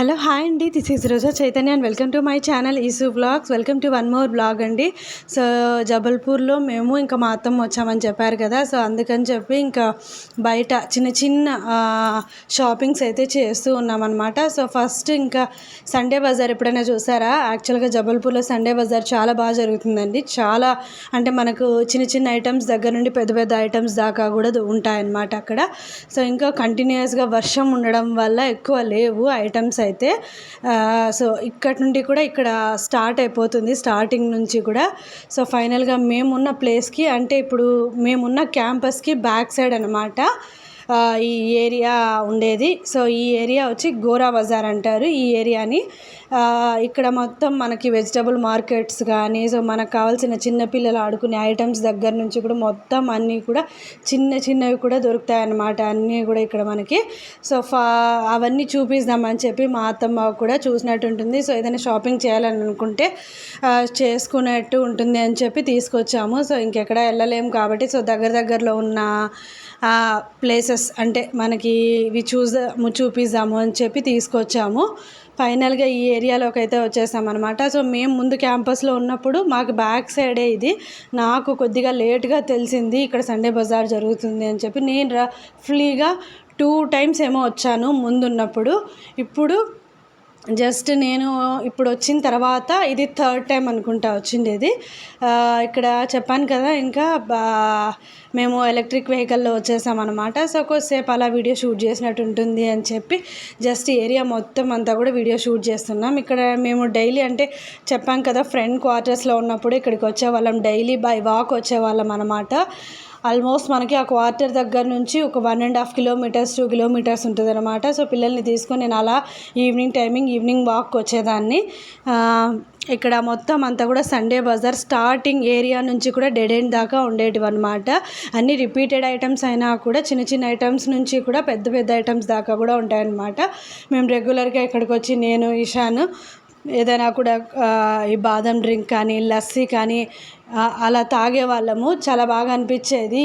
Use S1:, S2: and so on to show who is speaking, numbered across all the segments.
S1: Hello hi అండి. This is Roja Chaitanya and welcome to my channel ఈసు blogs welcome to one more blog అండి. So జబల్పూర్లో మేము ఇంకా మా అత్తమ్మ వచ్చామని చెప్పారు కదా. సో అందుకని చెప్పి ఇంకా బయట చిన్న చిన్న షాపింగ్స్ అయితే చేస్తూ ఉన్నామన్నమాట. సో ఫస్ట్ ఇంకా సండే బజార్ ఎప్పుడైనా చూసారా? యాక్చువల్గా జబల్పూర్లో సండే బజార్ చాలా బాగా జరుగుతుందండి. చాలా అంటే మనకు చిన్న చిన్న ఐటమ్స్ దగ్గర నుండి పెద్ద పెద్ద ఐటమ్స్ దాకా కూడా ఉంటాయన్నమాట అక్కడ. సో ఇంకా కంటిన్యూస్గా వర్షం ఉండడం వల్ల ఎక్కువ లేవు ఐటమ్స్ అయితే అయితే సో ఇక్కడ నుండి కూడా ఇక్కడ స్టార్ట్ అయిపోతుంది స్టార్టింగ్ నుంచి కూడా. సో ఫైనల్గా మేమున్న ప్లేస్కి అంటే ఇప్పుడు మేమున్న క్యాంపస్కి బ్యాక్ సైడ్ అనమాట ఈ ఏరియా ఉండేది. సో ఈ ఏరియా వచ్చి గోరా బజార్ అంటారు. ఈ ఏరియాని ఇక్కడ మొత్తం మనకి వెజిటబుల్ మార్కెట్స్ కానీ సో మనకు కావాల్సిన చిన్నపిల్లలు ఆడుకునే ఐటమ్స్ దగ్గర నుంచి కూడా మొత్తం అన్నీ కూడా చిన్న చిన్నవి కూడా దొరుకుతాయి అన్నమాట అన్నీ కూడా ఇక్కడ మనకి. సో ఫా అవన్నీ చూపిద్దామని చెప్పి మా అత్తమ్మ కూడా చూసినట్టు ఉంటుంది. సో ఏదైనా షాపింగ్ చేయాలని అనుకుంటే చేసుకునేట్టు ఉంటుంది అని చెప్పి తీసుకొచ్చాము. సో ఇంకెక్కడ వెళ్ళలేము కాబట్టి సో దగ్గర దగ్గరలో ఉన్న ప్లేసెస్ అంటే మనకి ఇవి చూద్దాము చూపిద్దాము అని చెప్పి తీసుకొచ్చాము. ఫైనల్గా ఈ ఏరియాలోకి అయితే వచ్చేసామన్నమాట సో మేము ముందు క్యాంపస్లో ఉన్నప్పుడు మాకు బ్యాక్ సైడే ఇది. నాకు కొద్దిగా లేట్గా తెలిసింది ఇక్కడ సండే బజార్ జరుగుతుంది అని చెప్పి. నేను రఫ్లీగా టూ టైమ్స్ ఏమో వచ్చాను ముందున్నప్పుడు. ఇప్పుడు జస్ట్ నేను ఇప్పుడు వచ్చిన తర్వాత ఇది థర్డ్ టైం అనుకుంటా వచ్చిండేది. ఇక్కడ చెప్పాను కదా ఇంకా బా మేము ఎలక్ట్రిక్ వెహికల్లో వచ్చేసామన్నమాట. సో కొద్దిసేపు అలా వీడియో షూట్ చేసినట్టు ఉంటుంది అని చెప్పి జస్ట్ ఏరియా మొత్తం అంతా కూడా వీడియో షూట్ చేస్తున్నాం. ఇక్కడ మేము డైలీ అంటే చెప్పాం కదా ఫ్రెండ్ క్వార్టర్స్లో ఉన్నప్పుడు ఇక్కడికి వచ్చేవాళ్ళం. డైలీ బై వాక్ వచ్చేవాళ్ళం అనమాట ఆల్మోస్ట్ మనకి ఆ క్వార్టర్ దగ్గర నుంచి ఒక one and half kilometres two kilometres ఉంటుంది అనమాట సో పిల్లల్ని తీసుకొని నేను అలా ఈవినింగ్ టైమింగ్ ఈవినింగ్ వాక్ వచ్చేదాన్ని. ఇక్కడ మొత్తం అంతా కూడా సండే బజార్ స్టార్టింగ్ ఏరియా నుంచి కూడా డెడ్ ఎండ్ దాకా ఉండేటివి అనమాట అన్ని రిపీటెడ్ ఐటమ్స్ అయినా కూడా చిన్న చిన్న ఐటమ్స్ నుంచి కూడా పెద్ద పెద్ద ఐటమ్స్ దాకా కూడా ఉంటాయన్నమాట. మేము రెగ్యులర్గా ఇక్కడికి వచ్చి నేను ఇషాను ఏదైనా కూడా ఈ బాదం డ్రింక్ కానీ లస్సీ కానీ అలా తాగే వాళ్ళము. చాలా బాగా అనిపించేది.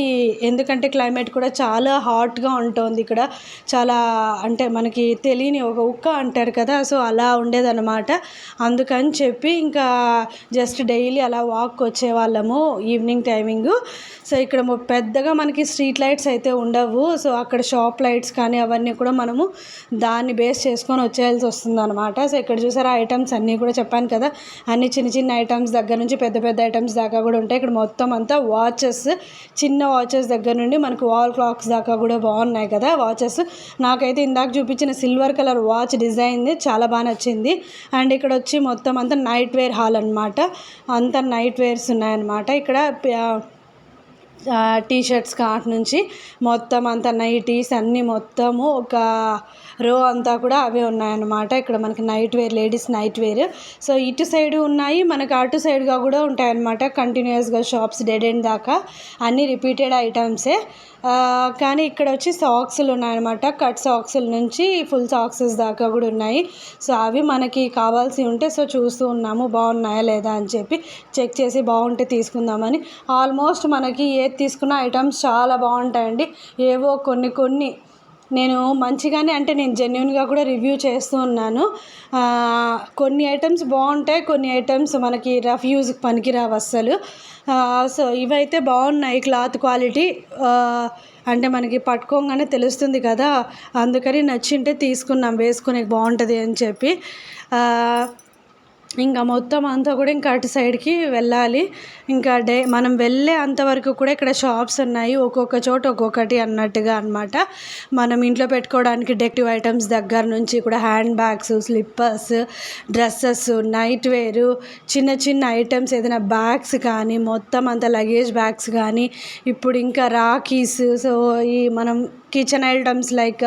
S1: ఎందుకంటే క్లైమేట్ కూడా చాలా హాట్గా ఉంటుంది ఇక్కడ. చాలా అంటే మనకి తెలియని ఒక ఉక్క అంటారు కదా సో అలా ఉండేదన్నమాట. అందుకని చెప్పి ఇంకా జస్ట్ డైలీ అలా వాక్ వచ్చే వాళ్ళము ఈవినింగ్ టైమింగ్. సో ఇక్కడ పెద్దగా మనకి స్ట్రీట్ లైట్స్ అయితే ఉండవు. సో అక్కడ షాప్ లైట్స్ కానీ అవన్నీ కూడా మనము దాన్ని బేస్ చేసుకొని వచ్చేయాల్సి వస్తుంది అనమాట సో ఇక్కడ చూసారా ఐటమ్స్ అన్నీ కూడా చెప్పాను కదా. అన్ని చిన్న చిన్న ఐటమ్స్ దగ్గర నుంచి పెద్ద పెద్ద ఐటమ్స్ దాకా కూడా ఉంటాయి. ఇక్కడ మొత్తం అంతా వాచెస్ చిన్న వాచెస్ దగ్గర నుండి మనకు వాల్ క్లాక్స్ దాకా కూడా బాగున్నాయి కదా వాచెస్. నాకైతే ఇందాక చూపించిన సిల్వర్ కలర్ వాచ్ డిజైన్ చాలా బాగా నచ్చింది. అండ్ ఇక్కడ వచ్చి మొత్తం అంతా నైట్ వేర్ హాల్ అనమాట అంతా నైట్ వేర్స్ ఉన్నాయన్నమాట. ఇక్కడ టీ షర్ట్స్ కాట్ నుంచి మొత్తం అంతా నైటీస్ అన్నీ మొత్తము ఒక రో అంతా కూడా అవే ఉన్నాయన్నమాట. ఇక్కడ మనకి night wear ladies night wear so ఇటు సైడ్ ఉన్నాయి మనకి అటు సైడ్గా కూడా ఉంటాయన్నమాట. కంటిన్యూస్గా షాప్స్ డెడ్ ఎండ్ దాకా అన్నీ రిపీటెడ్ ఐటమ్సే కానీ ఇక్కడ వచ్చి సాక్స్లు ఉన్నాయన్నమాట. కట్ సాక్స్ల నుంచి ఫుల్ సాక్సెస్ దాకా కూడా ఉన్నాయి. సో అవి మనకి కావాల్సి ఉంటే సో చూస్తూ ఉన్నాము. బాగున్నాయా లేదా అని చెప్పి చెక్ చేసి బాగుంటే తీసుకుందామని. ఆల్మోస్ట్ మనకి ఏది తీసుకున్న ఐటమ్స్ చాలా బాగుంటాయండి. ఏవో కొన్ని కొన్ని నేను మంచిగానే అంటే నేను జెన్యున్గా కూడా రివ్యూ చేస్తూ ఉన్నాను. కొన్ని ఐటమ్స్ బాగుంటాయి కొన్ని ఐటమ్స్ మనకి రఫ్ యూజ్కి పనికిరావు అస్సలు. సో ఇవైతే బాగున్నాయి క్లాత్ క్వాలిటీ అంటే మనకి పట్టుకోగానే తెలుస్తుంది కదా అందుకని నచ్చింటే తీసుకున్నాం వేసుకునే బాగుంటుంది అని చెప్పి. ఇంకా మొత్తం అంతా కూడా ఇంకా అటు సైడ్కి వెళ్ళాలి. ఇంకా డే మనం వెళ్ళే అంతవరకు కూడా ఇక్కడ షాప్స్ ఉన్నాయి. ఒక్కొక్క చోట ఒక్కొక్కటి అన్నట్టుగా అనమాట మనం ఇంట్లో పెట్టుకోవడానికి డెక్టివ్ ఐటమ్స్ దగ్గర నుంచి కూడా hand bags slippers dresses night wear చిన్న చిన్న ఐటమ్స్ ఏదైనా బ్యాగ్స్ కానీ మొత్తం అంత లగేజ్ బ్యాగ్స్ కానీ ఇప్పుడు ఇంకా రాఖీస్ సో ఈ మనం కిచెన్ ఐటమ్స్ లైక్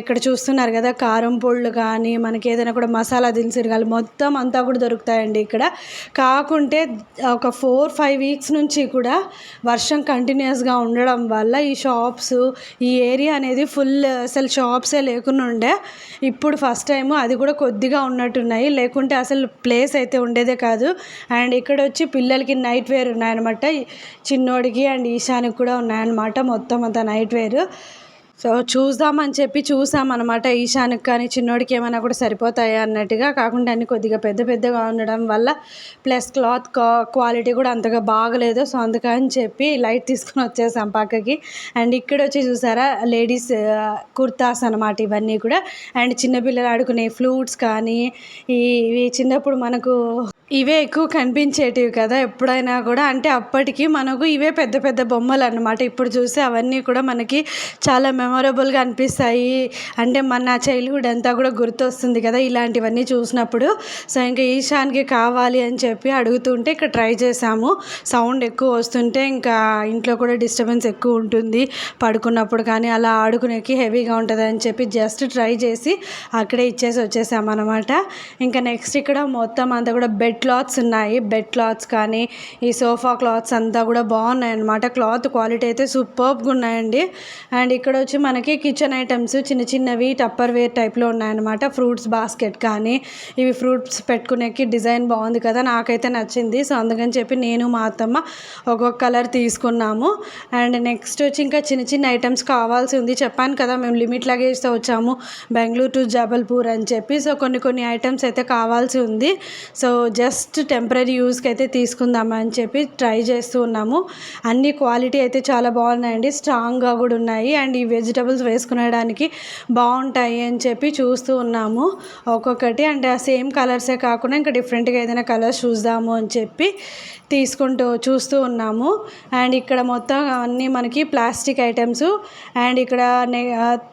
S1: ఇక్కడ చూస్తున్నారు కదా కారం పొళ్ళు కానీ మనకి ఏదైనా కూడా మసాలా దినుసులు కానీ మొత్తం అంతా కూడా దొరుకుతాయండి ఇక్కడ. కాకుంటే ఒక ఫోర్ ఫైవ్ వీక్స్ నుంచి కూడా వర్షం కంటిన్యూస్గా ఉండడం వల్ల ఈ షాప్స్ ఈ ఏరియా అనేది ఫుల్ అసలు షాప్సే లేకుండా ఉండే. ఇప్పుడు ఫస్ట్ టైం అది కూడా కొద్దిగా ఉన్నట్టున్నాయి. లేకుంటే అసలు ప్లేస్ అయితే ఉండేదే కాదు. అండ్ ఇక్కడ వచ్చి పిల్లలకి నైట్ వేర్ ఉన్నాయన్నమాట. చిన్నోడికి అండ్ ఈశానికి కూడా ఉన్నాయన్నమాట మొత్తం అంతా నైట్ వేర్ సో చూద్దామని చెప్పి చూసామన్నమాట. ఈశానికి కానీ చిన్నోడికి ఏమైనా కూడా సరిపోతాయి అన్నట్టుగా కాకుండా అన్ని కొద్దిగా పెద్ద పెద్దగా ఉండడం వల్ల ప్లస్ క్లాత్ క్వాలిటీ కూడా అంతగా బాగలేదు. సో అందుకని చెప్పి లైట్ తీసుకుని వచ్చేసాం పక్కకి. అండ్ ఇక్కడ వచ్చి చూసారా లేడీస్ కుర్తాస్ అనమాట ఇవన్నీ కూడా. అండ్ చిన్నపిల్లలు ఆడుకునే ఫ్లూట్స్ కానీ ఈ ఇవి చిన్నప్పుడు మనకు ఇవే ఎక్కువ కనిపించేటివి కదా ఎప్పుడైనా కూడా. అంటే అప్పటికి మనకు ఇవే పెద్ద పెద్ద బొమ్మలు అన్నమాట ఇప్పుడు చూస్తే అవన్నీ కూడా మనకి చాలా మెమొరబుల్గా అనిపిస్తాయి. అంటే మన చైల్డ్హుడ్ అంతా కూడా గుర్తొస్తుంది కదా ఇలాంటివన్నీ చూసినప్పుడు. సో ఇంకా ఈశాన్కి కావాలి అని చెప్పి అడుగుతుంటే ఇక్కడ ట్రై చేసాము సౌండ్ ఎక్కువ వస్తుంటే ఇంకా ఇంట్లో కూడా డిస్టర్బెన్స్ ఎక్కువ ఉంటుంది. పడుకున్నప్పుడు కానీ అలా ఆడుకునేకి హెవీగా ఉంటుంది అని చెప్పి జస్ట్ ట్రై చేసి అక్కడే ఇచ్చేసి వచ్చేసామన్నమాట. ఇంకా నెక్స్ట్ ఇక్కడ మొత్తం అంతా కూడా బెడ్ బెడ్ క్లాత్స్ ఉన్నాయి. బెడ్ క్లాత్స్ కానీ ఈ సోఫా క్లాత్స్ అంతా కూడా బాగున్నాయి అనమాట క్లాత్ క్వాలిటీ అయితే సూపర్బ్గా ఉన్నాయండి. అండ్ ఇక్కడ వచ్చి మనకి కిచెన్ ఐటమ్స్ చిన్న చిన్నవి టప్పర్ వేర్ టైప్లో ఉన్నాయన్నమాట ఫ్రూట్స్ బాస్కెట్ కానీ ఇవి ఫ్రూట్స్ పెట్టుకునేకి డిజైన్ బాగుంది కదా నాకైతే నచ్చింది. సో అందుకని చెప్పి నేను మా అత్తమ్మ ఒక్కొక్క కలర్ తీసుకున్నాము. అండ్ నెక్స్ట్ వచ్చి ఇంకా చిన్న చిన్న ఐటమ్స్ కావాల్సి ఉంది. చెప్పాను కదా మేము లిమిట్ లగేజ్తో వచ్చాము. బెంగళూరు టు జబల్పూర్ అని చెప్పి. సో కొన్ని కొన్ని ఐటమ్స్ అయితే కావాల్సి ఉంది. సో జస్ట్ జస్ట్ టెంపరీ యూస్కి అయితే తీసుకుందామని చెప్పి ట్రై చేస్తూ ఉన్నాము. అన్ని క్వాలిటీ అయితే చాలా బాగున్నాయండి. స్ట్రాంగ్గా కూడా ఉన్నాయి. అండ్ ఈ వెజిటబుల్స్ వేసుకునేడానికి బాగుంటాయి అని చెప్పి చూస్తూ ఉన్నాము ఒక్కొక్కటి. అంటే ఆ సేమ్ కలర్సే కాకుండా ఇంకా డిఫరెంట్గా ఏదైనా కలర్స్ చూద్దాము అని చెప్పి తీసుకుంటూ చూస్తూ ఉన్నాము. అండ్ ఇక్కడ మొత్తం అన్నీ మనకి ప్లాస్టిక్ ఐటమ్స్ అండ్ ఇక్కడ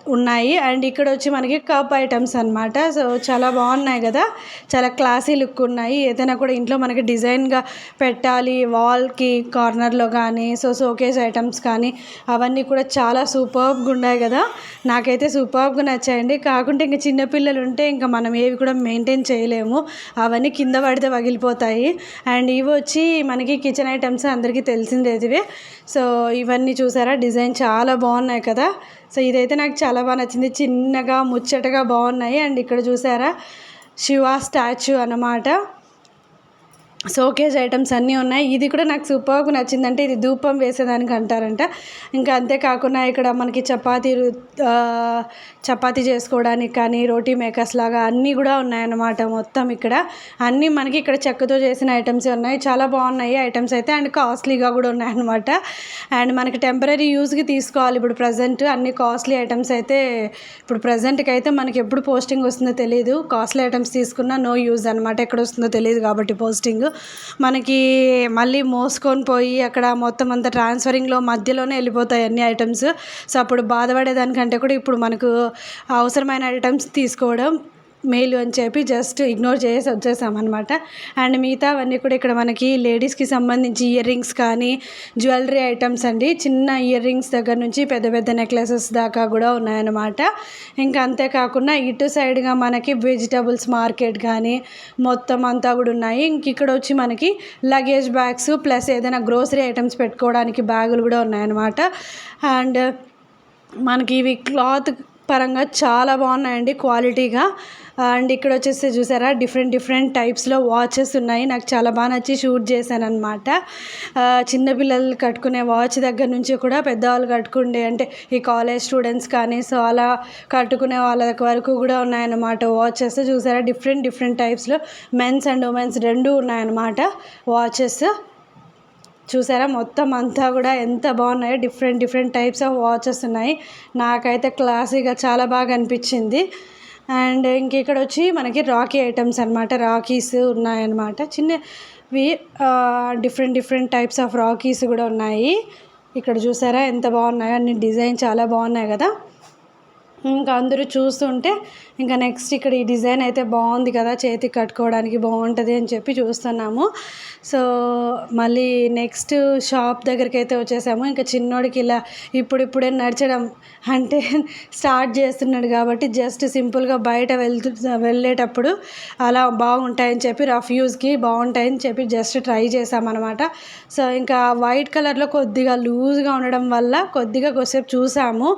S1: ఉన్నాయి. అండ్ ఇక్కడ వచ్చి మనకి కప్ ఐటమ్స్ అన్నమాట. సో చాలా బాగున్నాయి కదా. చాలా క్లాసీ లుక్ ఉన్నాయి. ఏదైనా కూడా ఇంట్లో మనకి డిజైన్గా పెట్టాలి. వాల్కి కార్నర్లో కానీ సో షోకేస్ ఐటమ్స్ కానీ అవన్నీ కూడా చాలా సూపర్బ్గా ఉన్నాయి కదా. నాకైతే సూపర్బ్గా నచ్చాయండి. కాకుంటే ఇంకా చిన్నపిల్లలు ఉంటే ఇంకా మనం ఏవి కూడా మెయింటైన్ చేయలేము. అవన్నీ కింద పడితే పగిలిపోతాయి. అండ్ ఇవి వచ్చి మనకి కిచెన్ ఐటమ్స్ అందరికీ తెలిసిందేదివే సో ఇవన్నీ చూసారా? డిజైన్ చాలా బాగున్నాయి కదా? సో ఇదైతే నాకు చాలా బాగా నచ్చింది. చిన్నగా ముచ్చటగా బాగున్నాయి. అండ్ ఇక్కడ చూసారా? శివ స్టాచ్యూ అన్నమాట. షోకేజ్ ఐటమ్స్ అన్నీ ఉన్నాయి. ఇది కూడా నాకు సూపర్గా నచ్చింది అంటే ఇది ధూపం వేసేదానికి అంటారంట. ఇంకా అంతేకాకుండా ఇక్కడ మనకి చపాతీ చపాతీ చేసుకోవడానికి కానీ రోటీ మేకర్స్ లాగా అన్నీ కూడా ఉన్నాయన్నమాట మొత్తం ఇక్కడ. అన్నీ మనకి ఇక్కడ చెక్కతో చేసిన ఐటమ్స్ ఉన్నాయి. చాలా బాగున్నాయి ఐటమ్స్ అయితే. అండ్ కాస్ట్లీగా కూడా ఉన్నాయన్నమాట. అండ్ మనకి టెంపరీ యూస్కి తీసుకోవాలి ఇప్పుడు ప్రజెంట్. అన్ని కాస్ట్లీ ఐటమ్స్ అయితే ఇప్పుడు ప్రజెంట్కి అయితే మనకి ఎప్పుడు పోస్టింగ్ వస్తుందో తెలియదు కాస్ట్లీ ఐటమ్స్ తీసుకున్నా నో యూజ్ అనమాట ఎక్కడ వస్తుందో తెలియదు కాబట్టి పోస్టింగ్. మనకి మళ్ళీ మోసుకొని పోయి అక్కడ మొత్తం అంతా ట్రాన్స్ఫరింగ్లో మధ్యలోనే వెళ్ళిపోతాయి అన్ని ఐటమ్స్ సో అప్పుడు బాధపడేదానికంటే కూడా ఇప్పుడు మనకు అవసరమైన ఐటమ్స్ తీసుకోవడం మేలు అని చెప్పి జస్ట్ ఇగ్నోర్ చేసి వచ్చేసామన్నమాట అండ్ మిగతావన్నీ కూడా ఇక్కడ మనకి లేడీస్కి సంబంధించి ఇయర్ రింగ్స్ కానీ జ్యువెలరీ ఐటమ్స్ అండి. చిన్న ఇయర్ రింగ్స్ దగ్గర నుంచి పెద్ద పెద్ద నెక్లెసెస్ దాకా కూడా ఉన్నాయన్నమాట. ఇంకా అంతేకాకుండా ఇటు సైడ్గా మనకి వెజిటబుల్స్ మార్కెట్ కానీ మొత్తం అంతా కూడా ఉన్నాయి. ఇంక ఇక్కడ వచ్చి మనకి లగేజ్ బ్యాగ్స్ ప్లస్ ఏదైనా గ్రోసరీ ఐటమ్స్ పెట్టుకోవడానికి బ్యాగులు కూడా ఉన్నాయన్నమాట. అండ్ మనకి ఇవి క్లాత్ పరంగా చాలా బాగున్నాయండి క్వాలిటీగా. అండ్ ఇక్కడ వచ్చేసి చూసారా డిఫరెంట్ డిఫరెంట్ టైప్స్లో వాచెస్ ఉన్నాయి. నాకు చాలా బాగా నచ్చి షూట్ చేశాను అనమాట చిన్నపిల్లలు కట్టుకునే వాచ్ దగ్గర నుంచి కూడా పెద్దవాళ్ళు కట్టుకుండే అంటే ఈ కాలేజ్ స్టూడెంట్స్ కానీ సో అలా కట్టుకునే వాళ్ళ వరకు కూడా ఉన్నాయన్నమాట వాచెస్. చూసారా డిఫరెంట్ డిఫరెంట్ టైప్స్లో మెన్స్ అండ్ ఉమెన్స్ రెండు ఉన్నాయన్నమాట వాచెస్. చూసారా? మొత్తం అంతా కూడా ఎంత బాగున్నాయో different different types of watches ఉన్నాయి. నాకైతే క్లాసీగా చాలా బాగా అనిపించింది. అండ్ ఇంక ఇక్కడ వచ్చి మనకి రాకీ ఐటమ్స్ అనమాట రాకీస్ ఉన్నాయన్నమాట. చిన్నవి different different types of rakhis కూడా ఉన్నాయి. ఇక్కడ చూసారా? ఎంత బాగున్నాయో అన్ని డిజైన్ చాలా బాగున్నాయి కదా. ఇంకా అందరూ చూస్తుంటే ఇంకా నెక్స్ట్ ఇక్కడ ఈ డిజైన్ అయితే బాగుంది కదా చేతికి కట్టుకోవడానికి బాగుంటుంది అని చెప్పి చూస్తున్నాము. సో మళ్ళీ నెక్స్ట్ షాప్ దగ్గరికి అయితే వచ్చేసాము. ఇంకా చిన్నోడికి ఇలా ఇప్పుడిప్పుడే నడచడం అంటే స్టార్ట్ చేస్తున్నాడు కాబట్టి జస్ట్ సింపుల్గా బయట వెళ్తు వెళ్ళేటప్పుడు అలా బాగుంటాయని చెప్పి రఫ్ యూజ్కి బాగుంటాయని చెప్పి జస్ట్ ట్రై చేసామన్నమాట. సో ఇంకా వైట్ కలర్లో కొద్దిగా లూజ్గా ఉండడం వల్ల కొద్దిగా కొద్దిసేపు చూసాము.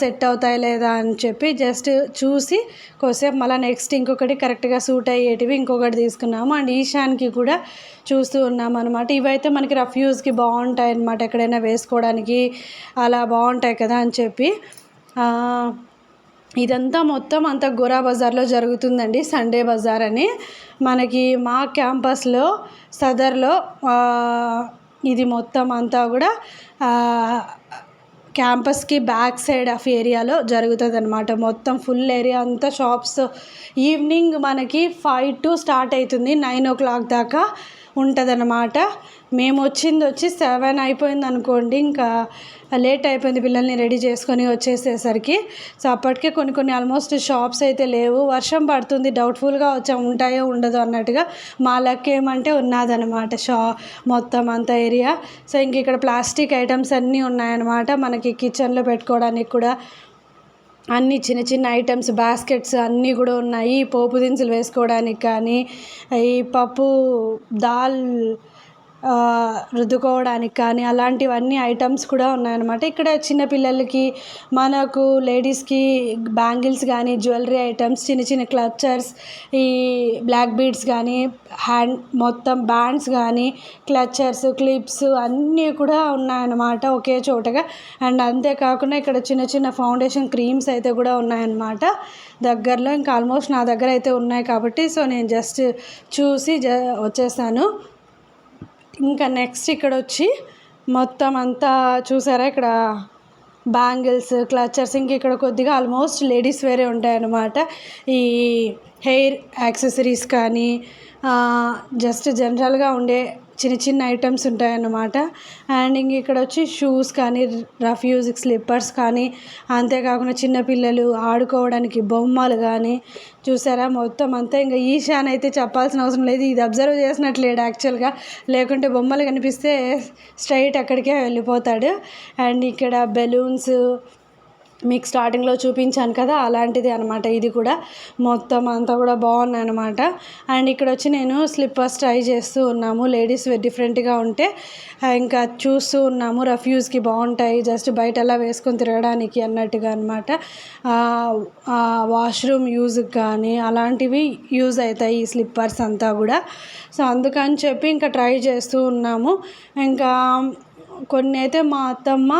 S1: సెట్ అవుతాయి లేదా అని చెప్పి జస్ట్ చూసి కొద్దిసేపు మళ్ళీ నెక్స్ట్ ఇంకొకటి కరెక్ట్గా సూట్ అయ్యేటివి ఇంకొకటి తీసుకున్నాము. అండ్ ఈశాన్కి కూడా చూస్తూ ఉన్నాము అనమాట ఇవైతే మనకి రఫ్ యూజ్కి బాగుంటాయి అనమాట ఎక్కడైనా వేసుకోవడానికి. అలా బాగుంటాయి కదా అని చెప్పి. ఇదంతా మొత్తం అంత గోరా బజార్లో జరుగుతుందండి. సండే బజార్ అని. మనకి మా క్యాంపస్లో సదర్లో ఇది మొత్తం అంతా కూడా క్యాంపస్కి బ్యాక్ సైడ్ ఆఫ్ ఏరియాలో జరుగుతుంది అనమాట మొత్తం ఫుల్ ఏరియా అంతా షాప్స్. ఈవినింగ్ మనకి ఫైవ్ టు స్టార్ట్ అవుతుంది నైన్ ఓ క్లాక్ దాకా ఉంటుందన్నమాట. మేము వచ్చింది వచ్చి సెవెన్ అయిపోయింది అనుకోండి ఇంకా లేట్ అయిపోయింది పిల్లల్ని రెడీ చేసుకొని వచ్చేసేసరికి. సో అప్పటికే కొన్ని కొన్ని ఆల్మోస్ట్ షాప్స్ అయితే లేవు. వర్షం పడుతుంది డౌట్ఫుల్గా వచ్చా ఉంటాయో ఉండదు అన్నట్టుగా మా లక్ ఏమంటే ఉన్నదనమాట షా మొత్తం అంత ఏరియా. సో ఇంక ఇక్కడ ప్లాస్టిక్ ఐటమ్స్ అన్నీ ఉన్నాయన్నమాట. మనకి కిచెన్లో పెట్టుకోవడానికి కూడా అన్ని చిన్న చిన్న ఐటమ్స్ బాస్కెట్స్ అన్నీ కూడా ఉన్నాయి. పోపు దినుసులు వేసుకోవడానికి కానీ ఈ పప్పు దాల్ రుద్దుకోవడానికి కానీ అలాంటివన్నీ ఐటమ్స్ కూడా ఉన్నాయన్నమాట. ఇక్కడ చిన్నపిల్లలకి మనకు లేడీస్కి బ్యాంగిల్స్ కానీ జ్యువెలరీ ఐటమ్స్ చిన్న చిన్న క్లచర్స్ ఈ బ్లాక్ బీడ్స్ కానీ హ్యాండ్ మొత్తం బ్యాండ్స్ కానీ క్లచర్స్ క్లిప్స్ అన్నీ కూడా ఉన్నాయన్నమాట ఒకే చోటగా. అండ్ అంతేకాకుండా ఇక్కడ చిన్న చిన్న ఫౌండేషన్ క్రీమ్స్ అయితే కూడా ఉన్నాయన్నమాట దగ్గరలో. ఇంకా ఆల్మోస్ట్ నా దగ్గర అయితే ఉన్నాయి కాబట్టి సో నేను జస్ట్ చూసి జ వచ్చేసాను. ఇంకా నెక్స్ట్ ఇక్కడ వచ్చి మొత్తం అంతా చూసారా? ఇక్కడ బ్యాంగిల్స్ క్లచర్స్ ఇంక ఇక్కడ కొద్దిగా ఆల్మోస్ట్ లేడీస్ వేరే ఉంటాయన్నమాట. ఈ హెయిర్ యాక్సెసరీస్ కానీ జస్ట్ జనరల్గా ఉండే చిన్న చిన్న ఐటమ్స్ ఉంటాయన్నమాట. అండ్ ఇంక ఇక్కడ వచ్చి షూస్ కానీ రఫ్ యూజ్ స్లిప్పర్స్ కానీ అంతేకాకుండా చిన్నపిల్లలు ఆడుకోవడానికి బొమ్మలు కానీ చూసారా? మొత్తం అంతా ఇంకా ఈశాన్ అయితే చెప్పాల్సిన అవసరం లేదు. ఇది అబ్జర్వ్ చేసినట్లేడు యాక్చువల్గా లేకుంటే బొమ్మలు కనిపిస్తే స్ట్రైట్ అక్కడికే వెళ్ళిపోతాడు. అండ్ ఇక్కడ బెలూన్స్ మీకు స్టార్టింగ్లో చూపించాను కదా అలాంటిది అనమాట ఇది కూడా మొత్తం అంతా కూడా బాగున్నాయి అనమాట అండ్ ఇక్కడ వచ్చి నేను స్లిప్పర్స్ ట్రై చేస్తూ ఉన్నాము. లేడీస్ డిఫరెంట్గా ఉంటే ఇంకా చూస్తూ ఉన్నాము. రఫ్యూజ్కి బాగుంటాయి. జస్ట్ బయట అలా వేసుకొని తిరగడానికి అన్నట్టుగా అనమాట వాష్రూమ్ యూజ్కి కానీ అలాంటివి యూజ్ అవుతాయి ఈ స్లిప్పర్స్ అంతా కూడా. సో అందుకని చెప్పి ఇంకా ట్రై చేస్తూ ఉన్నాము. ఇంకా కొన్ని అయితే మా అత్తమ్మ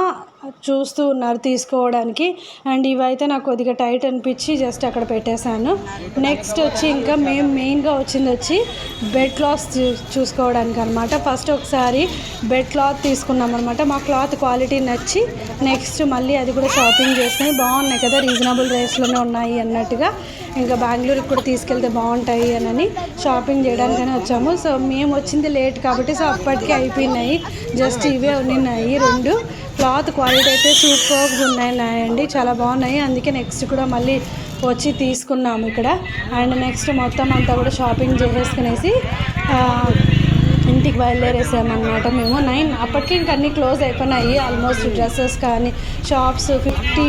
S1: చూస్తూ ఉన్నారు తీసుకోవడానికి. అండ్ ఇవైతే నాకు కొద్దిగా టైట్ అనిపించి జస్ట్ అక్కడ పెట్టేశాను. నెక్స్ట్ వచ్చి ఇంకా మేము మెయిన్గా వచ్చింది వచ్చి బెడ్ క్లాత్ చూ చూసుకోవడానికి అనమాట ఫస్ట్ ఒకసారి బెడ్ క్లాత్ తీసుకున్నాం అనమాట మా క్లాత్ క్వాలిటీ నచ్చి నెక్స్ట్ మళ్ళీ అది కూడా షాపింగ్ చేసుకుని బాగున్నాయి కదా రీజనబుల్ రేట్స్లోనే ఉన్నాయి అన్నట్టుగా. ఇంకా బెంగళూరుకి కూడా తీసుకెళ్తే బాగుంటాయి అని షాపింగ్ చేయడానికనే వచ్చాము. సో మేము వచ్చింది లేట్ కాబట్టి సో అప్పటికే అయిపోయినాయి. జస్ట్ ఇవే ఉన్నాయి రెండు. క్లాత్ క్వాలిటీ అయితే సూపర్గా ఉన్నాయండి. చాలా బాగున్నాయి. అందుకే నెక్స్ట్ కూడా మళ్ళీ వచ్చి తీసుకున్నాము ఇక్కడ. అండ్ నెక్స్ట్ మొత్తం అంతా కూడా షాపింగ్ చేసేసుకునేసి ఇంటికి బయలుదేరేసామన్నమాట మేము. నైన్ అప్పటికి ఇంక అన్నీ క్లోజ్ అయిపోయినాయి. ఆల్మోస్ట్ డ్రెస్సెస్ కానీ shops fifty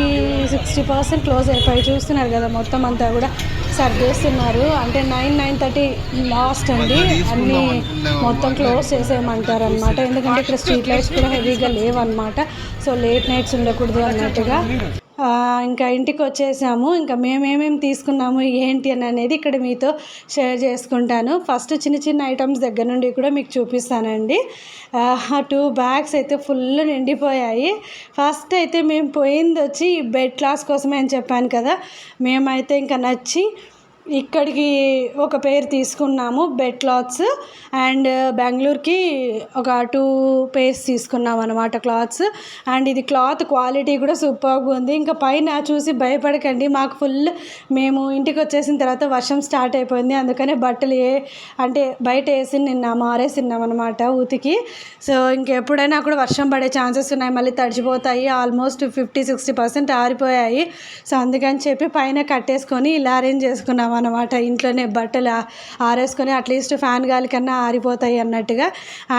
S1: sixty percent close అయిపోయి చూస్తున్నారు కదా మొత్తం అంతా కూడా. సర్దేస్తున్నారు. అంటే నైన్ నైన్ థర్టీ లాస్ట్ అండి. అన్నీ మొత్తం క్లోజ్ చేసేయమంటారు అనమాట ఎందుకంటే ఇక్కడ స్ట్రీట్ లైట్స్ కూడా హెవీగా లేవన్నమాట. సో లేట్ నైట్స్ ఉండకూడదు అన్నట్టుగా ఇంకా ఇంటికి వచ్చేసాము. ఇంకా మేమేమేమి తీసుకున్నాము ఏంటి అని అనేది ఇక్కడ మీతో షేర్ చేసుకుంటాను. ఫస్ట్ చిన్న చిన్న ఐటమ్స్ దగ్గర నుండి కూడా మీకు చూపిస్తానండి. ఆ టూ బ్యాగ్స్ అయితే ఫుల్ నిండిపోయాయి. ఫస్ట్ అయితే మేము పోయింది వచ్చి బెడ్ క్లాస్ కోసమే అని చెప్పాను కదా. మేమైతే ఇంకా నచ్చి ఇక్కడికి ఒక పేరు తీసుకున్నాము బెడ్ క్లాత్స్ అండ్ బెంగళూరుకి ఒక టూ పేర్స్ తీసుకున్నాం అనమాట క్లాత్స్. అండ్ ఇది క్లాత్ క్వాలిటీ కూడా సూపర్గా ఉంది. ఇంకా పైన చూసి భయపడకండి మాకు ఫుల్ మేము ఇంటికి వచ్చేసిన తర్వాత వర్షం స్టార్ట్ అయిపోయింది. అందుకనే బట్టలు ఏ అంటే బయట వేసి నిన్నాము మారేసిన్నాం అనమాట ఊతికి. సో ఇంకెప్పుడైనా కూడా వర్షం పడే ఛాన్సెస్ ఉన్నాయి. మళ్ళీ తడిచిపోతాయి ఆల్మోస్ట్ ఫిఫ్టీ సిక్స్టీ పర్సెంట్ ఆరిపోయాయి. సో అందుకని చెప్పి పైన కట్టేసుకొని ఇలా అరేంజ్ చేసుకున్నాము అనమాట ఇంట్లోనే బట్టలు ఆరేసుకొని అట్లీస్ట్ ఫ్యాన్ గాలి కన్నా ఆరిపోతాయి అన్నట్టుగా.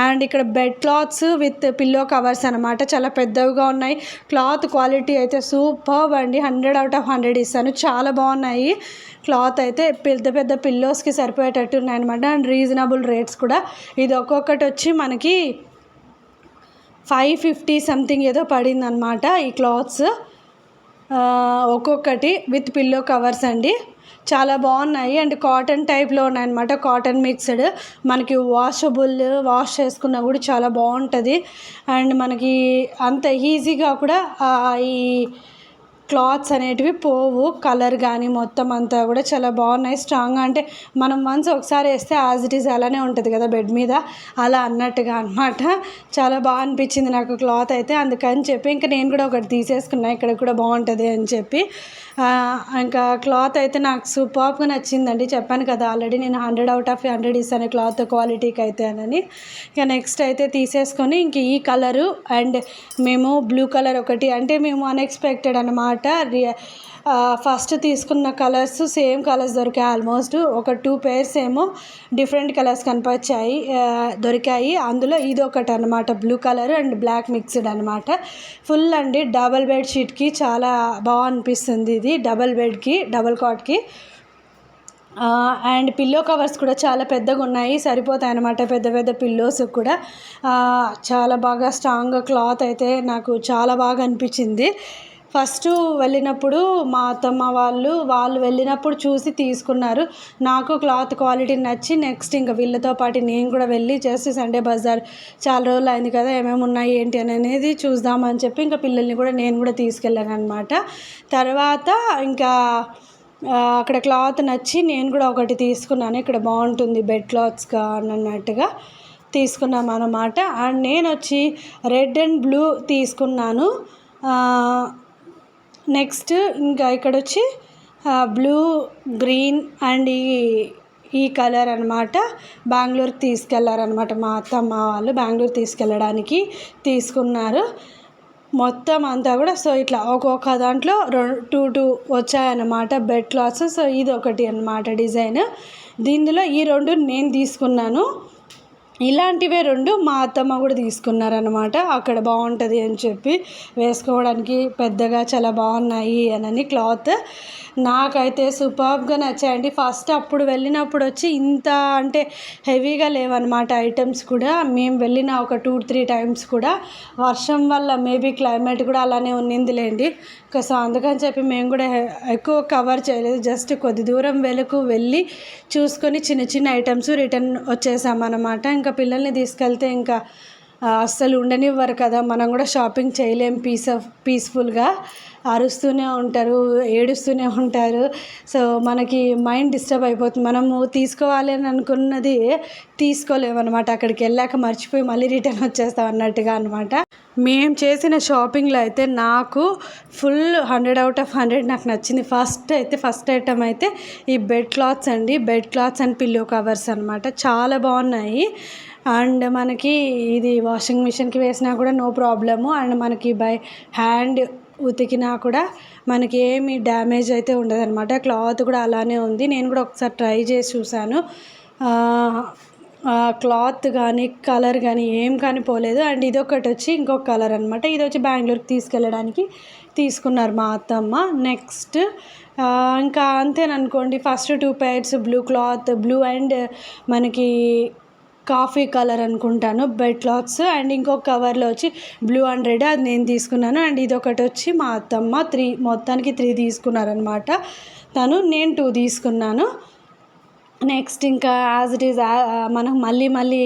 S1: అండ్ ఇక్కడ bed clothes with pillow covers అనమాట చాలా పెద్దవిగా ఉన్నాయి. క్లాత్ క్వాలిటీ అయితే సూపర్ అండి. హండ్రెడ్ అవుట్ ఆఫ్ హండ్రెడ్ ఇస్తాను. చాలా బాగున్నాయి. క్లాత్ అయితే పెద్ద పెద్ద పిల్లోస్కి సరిపోయేటట్టు ఉన్నాయి అనమాట అండ్ రీజనబుల్ రేట్స్ కూడా. ఇది ఒక్కొక్కటి వచ్చి మనకి ఫైవ్ ఫిఫ్టీ సంథింగ్ ఏదో పడింది అనమాట ఈ క్లాత్స్ ఒక్కొక్కటి విత్ పిల్లో కవర్స్ అండి. చాలా బాగున్నాయి. అండ్ కాటన్ టైప్లో ఉన్నాయన్నమాట. కాటన్ మిక్స్డ్ మనకి వాషబుల్ వాష్ చేసుకున్నా కూడా చాలా బాగుంటుంది. అండ్ మనకి అంత ఈజీగా కూడా ఈ క్లాత్స్ అనేటివి పోవు. కలర్ కానీ మొత్తం అంతా కూడా చాలా బాగున్నాయి. స్ట్రాంగ్గా అంటే మనం వన్స్ ఒకసారి వేస్తే యాజ్ ఇట్ ఈస్ అలానే ఉంటుంది కదా బెడ్ మీద. అలా అన్నట్టుగా అనమాట చాలా బాగా అనిపించింది నాకు క్లాత్ అయితే. అందుకని చెప్పి ఇంకా నేను కూడా ఒకటి తీసేసుకున్నా. ఇక్కడ కూడా బాగుంటుంది అని చెప్పి. ఇంకా క్లాత్ అయితే నాకు సూపర్గా నచ్చిందండి. చెప్పాను కదా ఆల్రెడీ నేను హండ్రెడ్ అవుట్ ఆఫ్ హండ్రెడ్ ఇస్తాను క్లాత్ క్వాలిటీకి అయితే అని. ఇక నెక్స్ట్ అయితే తీసేసుకొని ఇంక ఈ కలరు అండ్ మేము బ్లూ కలర్ ఒకటి అంటే మేము అన్ఎక్స్పెక్టెడ్ అనమాట ఫస్ట్ తీసుకున్న కలర్స్ సేమ్ కలర్స్ దొరికాయి. ఆల్మోస్ట్ ఒక టూ పేర్స్ ఏమో డిఫరెంట్ కలర్స్ కనిపించాయి దొరికాయి. అందులో ఇది ఒకటి అనమాట blue colour and black mixed అనమాట ఫుల్ అండి డబల్ బెడ్ షీట్కి చాలా బాగా అనిపిస్తుంది ఇది. డబల్ బెడ్కి డబల్ కాట్కి అండ్ పిల్లో కవర్స్ కూడా చాలా పెద్దగా ఉన్నాయి. సరిపోతాయి అన్నమాట పెద్ద పెద్ద పిల్లోస్ కూడా. చాలా బాగా స్ట్రాంగ్ క్లాత్ అయితే నాకు చాలా బాగా అనిపించింది. ఫస్ట్ వెళ్ళినప్పుడు మా అత్తమ్మ వాళ్ళు వాళ్ళు వెళ్ళినప్పుడు చూసి తీసుకున్నారు. నాకు క్లాత్ క్వాలిటీ నచ్చి నెక్స్ట్ ఇంకా వీళ్ళతో పాటు నేను కూడా వెళ్ళి జస్ట్ సండే బజార్ చాలా రోజులు అయింది కదా ఏమేమి ఉన్నాయి ఏంటి అని అనేది చూద్దామని చెప్పి ఇంకా పిల్లల్ని కూడా నేను కూడా తీసుకెళ్ళాను అనమాట తర్వాత ఇంకా అక్కడ క్లాత్ నచ్చి నేను కూడా ఒకటి తీసుకున్నాను. ఇక్కడ బాగుంటుంది బెడ్ క్లాత్స్గా అన్నట్టుగా తీసుకున్నాం అన్నమాట. అండ్ నేను వచ్చి రెడ్ అండ్ బ్లూ తీసుకున్నాను. నెక్స్ట్ ఇంకా ఇక్కడ వచ్చి బ్లూ గ్రీన్ అండ్ ఈ ఈ కలర్ అనమాట బెంగళూరుకి తీసుకెళ్ళారనమాట మా అత్తమ్మ వాళ్ళు బెంగళూరు తీసుకెళ్ళడానికి తీసుకున్నారు. మొత్తం అంతా కూడా సో ఇట్లా ఒక్కొక్క దాంట్లో రెండు టూ టూ వచ్చాయన్నమాట బెడ్ క్లాత్స్. సో ఇది ఒకటి అనమాట డిజైన్. దీనిలో ఈ రెండు నేను తీసుకున్నాను. ఇలాంటివే రెండు మా అత్తమ్మ కూడా తీసుకున్నారనమాట అక్కడ బాగుంటుంది అని చెప్పి వేసుకోవడానికి పెద్దగా చాలా బాగున్నాయి అని క్లాత్. నాకైతే సూపర్గా నచ్చాయండి. ఫస్ట్ అప్పుడు వెళ్ళినప్పుడు వచ్చి ఇంత అంటే హెవీగా లేవన్నమాట ఐటమ్స్ కూడా. మేము వెళ్ళిన ఒక టూ త్రీ టైమ్స్ కూడా వర్షం వల్ల మేబీ క్లైమేట్ కూడా అలానే ఉన్నిందిలేండి. సో అందుకని చెప్పి మేము కూడా ఎక్కువ కవర్ చేయలేదు. జస్ట్ కొద్ది దూరం వెలుకు వెళ్ళి చూసుకొని చిన్న చిన్న ఐటమ్స్ రిటర్న్ వచ్చేసామన్నమాట. ఇంకా పిల్లల్ని తీసుకెళ్తే ఇంకా అస్సలు ఉండనివ్వరు కదా. మనం కూడా షాపింగ్ చేయలేం పీస్ ఆఫ్ పీస్ఫుల్గా. అరుస్తూనే ఉంటారు ఏడుస్తూనే ఉంటారు. సో మనకి మైండ్ డిస్టర్బ్ అయిపోతుంది. మనము తీసుకోవాలి అని అనుకున్నది తీసుకోలేమన్నమాట. అక్కడికి వెళ్ళాక మర్చిపోయి మళ్ళీ రిటర్న్ వచ్చేస్తాం అన్నట్టుగా అనమాట మేము చేసిన షాపింగ్లో అయితే నాకు full hundred out of hundred నాకు నచ్చింది. ఫస్ట్ అయితే ఫస్ట్ ఐటమ్ అయితే ఈ బెడ్ క్లాత్స్ అండి. Bed clothes and pillow covers అనమాట చాలా బాగున్నాయి. అండ్ మనకి ఇది వాషింగ్ మిషన్కి వేసినా కూడా నో ప్రాబ్లము అండ్ మనకి బై హ్యాండ్ ఉతికినా కూడా మనకి ఏమి డ్యామేజ్ అయితే ఉండదన్నమాట. క్లాత్ కూడా అలానే ఉంది. నేను కూడా ఒకసారి ట్రై చేసి చూశాను. క్లాత్ కానీ కలర్ కానీ ఏం కానీ పోలేదు. అండ్ ఇదొకటి వచ్చి ఇంకొక కలర్ అనమాట ఇది వచ్చి బెంగళూరుకి తీసుకెళ్ళడానికి తీసుకున్నారు మా అత్తమ్మ. నెక్స్ట్ ఇంకా అంతేననుకోండి. First two pairs blue cloth blue and మనకి కాఫీ కలర్ అనుకుంటాను బెడ్ క్లాత్స్ అండ్ ఇంకొక కవర్లో వచ్చి బ్లూ అండ్ రెడ్ అది నేను తీసుకున్నాను. అండ్ ఇది ఒకటి వచ్చి మా అత్తమ్మ త్రీ మొత్తానికి త్రీ తీసుకున్నారనమాట తను నేను టూ తీసుకున్నాను. నెక్స్ట్ ఇంకా యాజ్ ఇట్ ఈజ్ మనం మళ్ళీ మళ్ళీ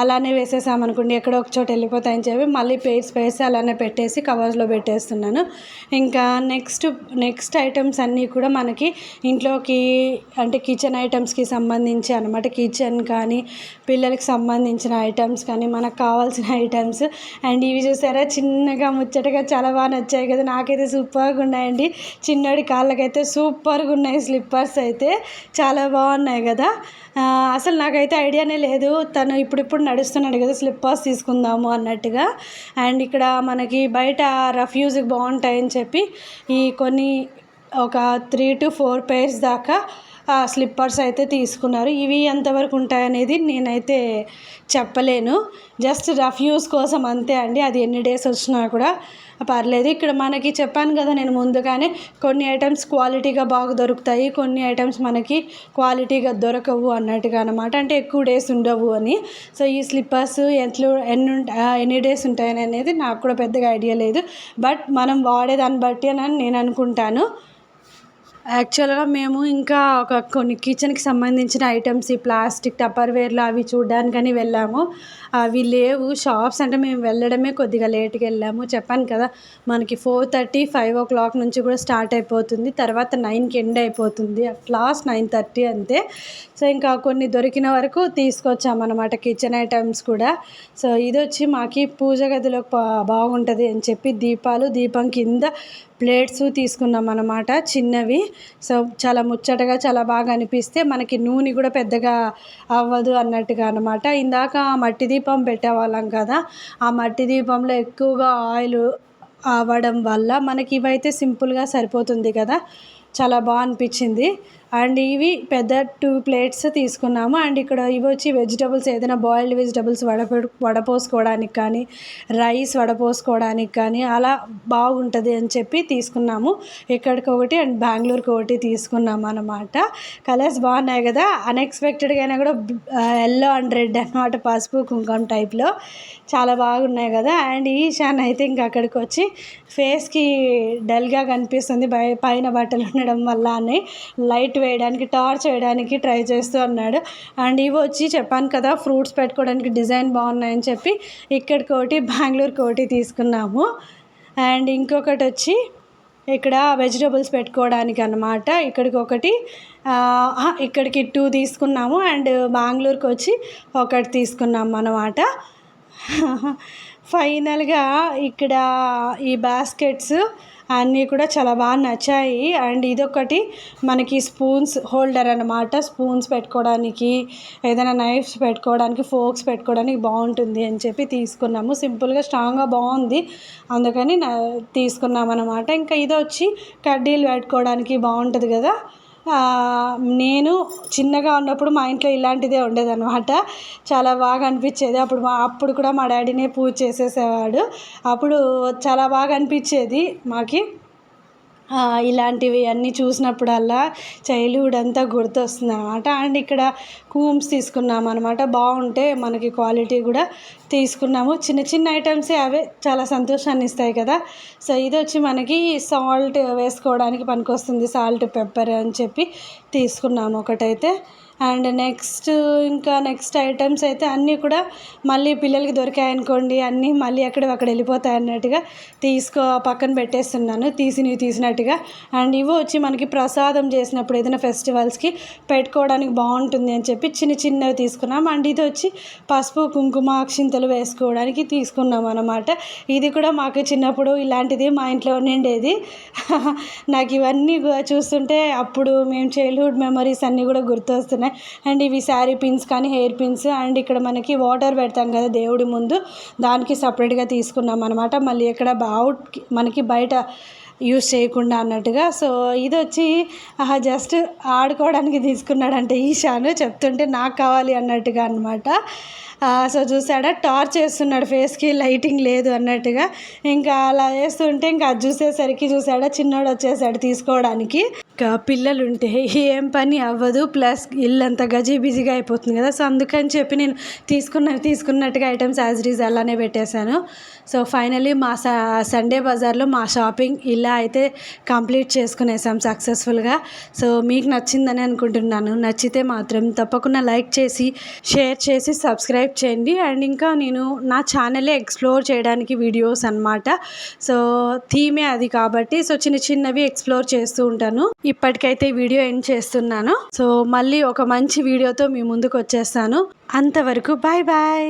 S1: అలానే వేసేసామనుకోండి ఎక్కడో ఒక చోట వెళ్ళిపోతాయని చెప్పి మళ్ళీ పేర్స్ వేసి అలానే పెట్టేసి కవర్స్లో పెట్టేస్తున్నాను. ఇంకా నెక్స్ట్ నెక్స్ట్ ఐటమ్స్ అన్నీ కూడా మనకి ఇంట్లోకి అంటే కిచెన్ ఐటమ్స్కి సంబంధించి అనమాట కిచెన్ కానీ పిల్లలకి సంబంధించిన ఐటమ్స్ కానీ మనకు కావాల్సిన ఐటమ్స్ అండ్ ఇవి చూసారా చిన్నగా ముచ్చటగా చాలా బాగా నచ్చాయి కదా. నాకైతే సూపర్గా ఉన్నాయండి. చిన్నోడి కాళ్ళకైతే సూపర్గా ఉన్నాయి స్లిప్పర్స్ అయితే. చాలా బాగున్నాయి. కదా. అసలు నాకైతే ఐడియానే లేదు. తను ఇప్పుడిప్పుడు నడుస్తున్నాడు కదా స్లిప్పర్స్ తీసుకుందాము అన్నట్టుగా. అండ్ ఇక్కడ మనకి బయట రఫ్యూజ్కి బాగుంటాయని చెప్పి ఈ కొన్ని ఒక త్రీ టు ఫోర్ పేర్స్ దాకా స్లిప్పర్స్ అయితే తీసుకున్నారు. ఇవి ఎంతవరకు ఉంటాయనేది నేనైతే చెప్పలేను. జస్ట్ రఫ్ యూస్ కోసం అంతే అండి. అది ఎన్ని డేస్ వచ్చినా కూడా పర్లేదు. ఇక్కడ మనకి చెప్పాను కదా నేను ముందుగానే కొన్ని ఐటమ్స్ క్వాలిటీగా బాగా దొరుకుతాయి కొన్ని ఐటమ్స్ మనకి క్వాలిటీగా దొరకవు అన్నట్టుగా అనమాట అంటే ఎక్కువ డేస్ ఉండవు అని. సో ఈ స్లిప్పర్స్ ఎట్లు ఎన్ని ఎన్ని డేస్ ఉంటాయని అనేది నాకు కూడా పెద్దగా ఐడియా లేదు. బట్ మనం వాడేదాన్ని బట్టి అని నేను అనుకుంటాను. యాక్చువల్గా మేము ఇంకా ఒక కొన్ని కిచెన్కి సంబంధించిన ఐటమ్స్ ఈ ప్లాస్టిక్ టప్పర్వేర్లు అవి చూడడానికని వెళ్ళాము. అవి లేవు. షాప్స్ అంటే మేము వెళ్ళడమే కొద్దిగా లేట్గా వెళ్ళాము. చెప్పాను కదా మనకి four thirty five o'clock నుంచి కూడా స్టార్ట్ అయిపోతుంది. తర్వాత నైన్కి ఎండ్ అయిపోతుంది. అట్ లాస్ట్ నైన్ థర్టీ అంతే. సో ఇంకా కొన్ని దొరికిన వరకు తీసుకొచ్చామన్నమాట కిచెన్ ఐటమ్స్ కూడా. సో ఇది వచ్చి మాకి పూజ గదిలో బాగుంటుంది అని చెప్పి దీపాలు దీపం కింద ప్లేట్స్ తీసుకున్నాం అనమాట చిన్నవి. సో చాలా ముచ్చటగా చాలా బాగా అనిపిస్తే మనకి నూనె కూడా పెద్దగా అవ్వదు అన్నట్టుగా అనమాట ఇందాక మట్టి దీపం పెట్టేవాళ్ళం కదా ఆ మట్టి దీపంలో ఎక్కువగా ఆయిల్ అవ్వడం వల్ల మనకి ఇవైతే సింపుల్గా సరిపోతుంది కదా. చాలా బాగా అనిపించింది. అండ్ ఇవి పెద్ద టూ ప్లేట్స్ తీసుకున్నాము. అండ్ ఇక్కడ ఇవి వచ్చి వెజిటబుల్స్ ఏదైనా బాయిల్డ్ వెజిటబుల్స్ వడపెడు వడపోసుకోవడానికి కానీ రైస్ వడపోసుకోవడానికి కానీ అలా బాగుంటుంది అని చెప్పి తీసుకున్నాము. ఇక్కడికి ఒకటి అండ్ బెంగళూరుకి ఒకటి తీసుకున్నాము అనమాట కలర్స్ బాగున్నాయి కదా? అన్ఎక్స్పెక్టెడ్గా అయినా కూడా ఎల్లో అండ్ రెడ్ అనమాట పసుపు కుంకుమ టైప్లో చాలా బాగున్నాయి కదా? అండ్ ఈశాన్ అయితే ఇంక అక్కడికి వచ్చి ఫేస్కి డల్గా కనిపిస్తుంది. పైన బట్టలు ఉండడం వల్ల అని లైట్ వేయడానికి టార్చ్ వేయడానికి ట్రై చేస్తూ ఉన్నాడు అండ్ ఇవి వచ్చి చెప్పాను కదా ఫ్రూట్స్ పెట్టుకోవడానికి డిజైన్ బాగున్నాయని చెప్పి ఇక్కడికి ఒకటి బెంగళూరుకి ఒకటి తీసుకున్నాము. అండ్ ఇంకొకటి వచ్చి ఇక్కడ వెజిటబుల్స్ పెట్టుకోవడానికి అనమాట ఇక్కడికి ఒకటి ఇక్కడికి టూ తీసుకున్నాము. అండ్ బెంగళూరుకి వచ్చి ఒకటి తీసుకున్నాము అనమాట ఫైనల్గా ఇక్కడ ఈ బాస్కెట్స్ అన్నీ కూడా చాలా బాగా నచ్చాయి. అండ్ ఇదొకటి మనకి స్పూన్స్ హోల్డర్ అనమాట స్పూన్స్ పెట్టుకోవడానికి ఏదైనా నైఫ్స్ పెట్టుకోవడానికి ఫోక్స్ పెట్టుకోవడానికి బాగుంటుంది అని చెప్పి తీసుకున్నాము. సింపుల్గా స్ట్రాంగ్గా బాగుంది. అందుకని తీసుకున్నాం అనమాట ఇంకా ఇది వచ్చి కడ్డీలు పెట్టుకోవడానికి బాగుంటుంది కదా. నేను చిన్నగా ఉన్నప్పుడు మా ఇంట్లో ఇలాంటిదే ఉండేదన్నమాట. చాలా బాగా అనిపించేది. అప్పుడు మా అప్పుడు కూడా మా డాడీనే పూజ చేసేసేవాడు. అప్పుడు చాలా బాగా అనిపించేది మాకి. ఇలాంటివి అన్నీ చూసినప్పుడల్లా చైల్డ్హుడ్ అంతా గుర్తొస్తుంది అనమాట అండ్ ఇక్కడ కూమ్స్ తీసుకున్నాం అనమాట బాగుంటే మనకి క్వాలిటీ కూడా తీసుకున్నాము. చిన్న చిన్న ఐటమ్సే అవే చాలా సంతోషాన్ని ఇస్తాయి కదా. సో ఇది వచ్చి మనకి సాల్ట్ వేసుకోవడానికి పనికొస్తుంది. సాల్ట్ పెప్పర్ అని చెప్పి తీసుకున్నాము ఒకటైతే. అండ్ నెక్స్ట్ ఇంకా నెక్స్ట్ ఐటమ్స్ అయితే అన్నీ కూడా మళ్ళీ పిల్లలకి దొరికాయనుకోండి అన్నీ మళ్ళీ అక్కడ అక్కడ వెళ్ళిపోతాయి అన్నట్టుగా తీసుకో పక్కన పెట్టేస్తున్నాను తీసినవి తీసినట్టుగా. అండ్ ఇవి వచ్చి మనకి ప్రసాదం చేసినప్పుడు ఏదైనా ఫెస్టివల్స్కి పెట్టుకోవడానికి బాగుంటుంది అని చెప్పి చిన్న చిన్నవి తీసుకున్నాం. అండ్ ఇది వచ్చి పసుపు కుంకుమ అక్షింతలు వేసుకోవడానికి తీసుకున్నాం అనమాట ఇది కూడా మాకు చిన్నప్పుడు ఇలాంటిది మా ఇంట్లో ఉండేది నాకు ఇవన్నీ చూస్తుంటే అప్పుడు మేము చైల్డ్హుడ్ మెమరీస్ అన్నీ కూడా గుర్తొస్తున్నాయి. అండ్ ఇవి శారీ పిన్స్ కానీ హెయిర్ పిన్స్ అండ్ ఇక్కడ మనకి వాటర్ పెడతాం కదా దేవుడి ముందు. దానికి సపరేట్గా తీసుకున్నాం అనమాట మళ్ళీ ఇక్కడ అవుట్ మనకి బయట యూస్ చేయకుండా అన్నట్టుగా. సో ఇది వచ్చి జస్ట్ ఆడుకోవడానికి తీసుకున్నాడంటే ఈశాను. చెప్తుంటే నాకు కావాలి అన్నట్టుగా అనమాట సో చూసాడా? టార్చ్ వేస్తున్నాడు ఫేస్కి లైటింగ్ లేదు అన్నట్టుగా. ఇంకా అలా వేస్తుంటే ఇంకా అది చూసేసరికి చూసాడా? చిన్నోడు వచ్చేసాడు తీసుకోవడానికి. ఇంకా పిల్లలు ఉంటే ఏం పని అవ్వదు. ప్లస్ ఇల్లు గజీ బిజీగా అయిపోతుంది కదా. సో అందుకని చెప్పి నేను తీసుకున్న తీసుకున్నట్టుగా ఐటమ్స్ యాజ్ రీజ్ అలానే పెట్టేశాను. సో ఫైనలీ మా సండే బజార్లో మా షాపింగ్ ఇలా అయితే కంప్లీట్ చేసుకునేసాం సక్సెస్ఫుల్గా. సో మీకు నచ్చిందని అనుకుంటున్నాను. నచ్చితే మాత్రం తప్పకుండా లైక్ చేసి షేర్ చేసి సబ్స్క్రైబ్ చేయండి. అండ్ ఇంకా నేను నా ఛానలే ఎక్స్ప్లోర్ చేయడానికి వీడియోస్ అన్నమాట. సో థీమే అది కాబట్టి సో చిన్న చిన్నవి ఎక్స్ప్లోర్ చేస్తూ ఉంటాను. ఇప్పటికైతే వీడియో ఎండ్ చేస్తున్నాను. సో మళ్ళీ ఒక మంచి వీడియోతో మీ ముందుకు వచ్చేస్తాను. అంతవరకు బాయ్ బాయ్